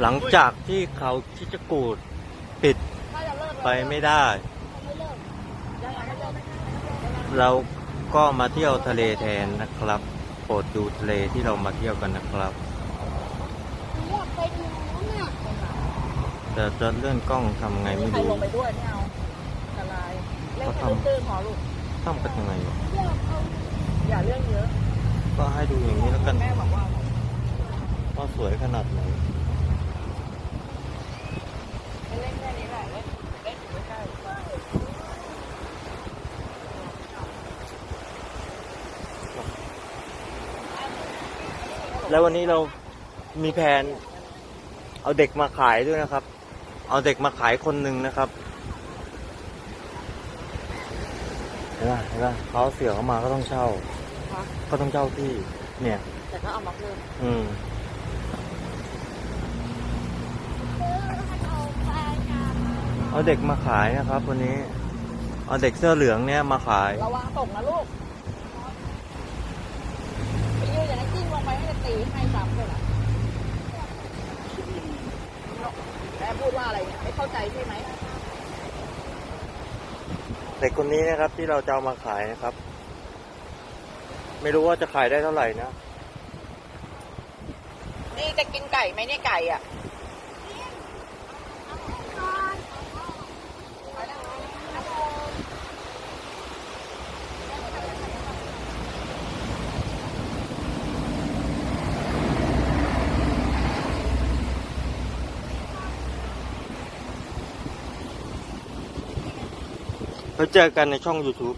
หลังจากที่เขาคิดจะกูดปิดไปไม่ได้ เราก็มาเที่ยวทะเลแทนนะครับ โปรดดูทะเลที่เรามาเที่ยวกันนะครับอยากไปดูน่ะแต่จะเลื่อนกล้องทำไงไม่ใครรู้ลงไปด้วยไม่เอาอันตรายเล่นแค่ตื้นๆพอลูกต้องเป็นยังไงวะอยากเอาอย่าเรื่องเยอะ ก็ให้ดูอย่างนี้แล้วกันแม่บอกว่าว่าสวยขนาดไหน ให้เล่นแค่นี้แหละเล่นเล่นอยู่ใกล้ แล้ววันนี้เรามีแผน เอาเด็กมาขายด้วยนะครับ เอาเด็กมาขายคนหนึ่งนะครับเห็นไหมเห็นไหมเขาเสียเขามาก็ต้องเช่าๆค่ะก็ต้องเช่าที่ เนี่ย แต่ก็เอามาเพิ่มอืมเอาไปกันเอาเด็กมาขายนะครับ วันนี้ เอาเด็กเสื้อเหลืองเนี่ยมาขาย ระวังตกนะลูกไปยืนอย่างนั้นกิ้งลงไปให้จะตีให้ซ้ำเลยล่ะแม่พูด ว่าอะไรเนี่ยไม่เข้าใจใช่ไหมเด็กคนนี้นะครับที่เราจะเอามาขายนะครับ ไม่รู้ว่าจะขายได้เท่าไหร่นะ นี่จะกินไก่ไหมเนี่ยไก่อะ เราเจอกันในช่อง YouTube